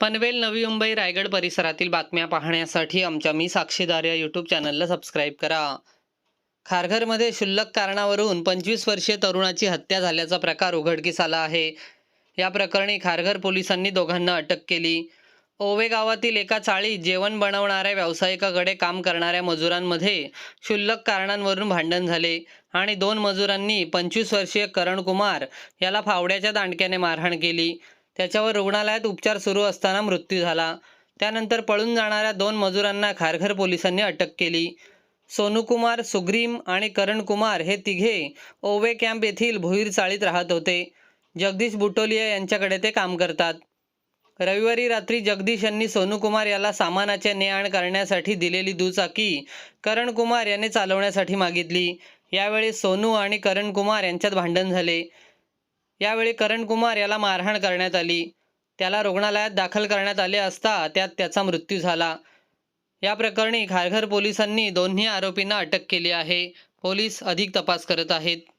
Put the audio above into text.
पनवेल नवी मुंबई रायगड परिसरातील बातम्या पाहण्यासाठी आमच्या मी साक्षीदार या यूट्यूब चॅनलला सबस्क्राईब करा. खारघरमध्ये क्षुल्लक कारणावरून पंचवीस वर्षीय तरुणाची हत्या झाल्याचा प्रकार उघडकीस आला आहे. या प्रकरणी खारघर पोलिसांनी दोघांना अटक केली. ओवे गावातील एका चाळीत जेवण बनवणाऱ्या व्यावसायिकाकडे काम करणाऱ्या मजुरांमध्ये क्षुल्लक कारणांवरून भांडण झाले आणि दोन मजुरांनी पंचवीस वर्षीय करण कुमार याला फावड्याच्या दांडक्याने मारहाण केली. त्याच्यावर रुग्णालयात उपचार सुरू असताना मृत्यू झाला. त्यानंतर पळून जाणाऱ्या दोन मजुरांना खारघर पोलिसांनी अटक केली. सोनूकुमार सुग्रीम आणि करणकुमार हे तिघे ओवे कॅम्प येथील भुईर चाळीत राहत होते. जगदीश बुटोलिया यांच्याकडे ते काम करतात. रविवारी रात्री जगदीश यांनी सोनूकुमार याला सामानाचे ने आण करण्यासाठी दिलेली दुचाकी करणकुमार याने चालवण्यासाठी मागितली. यावेळी सोनू आणि करणकुमार यांच्यात भांडण झाले. यावेळी करण कुमार याला मारहाण करण्यात आली. त्याला रुग्णालयात दाखल करण्यात आले असता त्यात त्याचा मृत्यू झाला. या प्रकरणी खारघर पोलिसांनी दोन्ही आरोपींना अटक केली आहे. पोलीस अधिक तपास करत आहेत.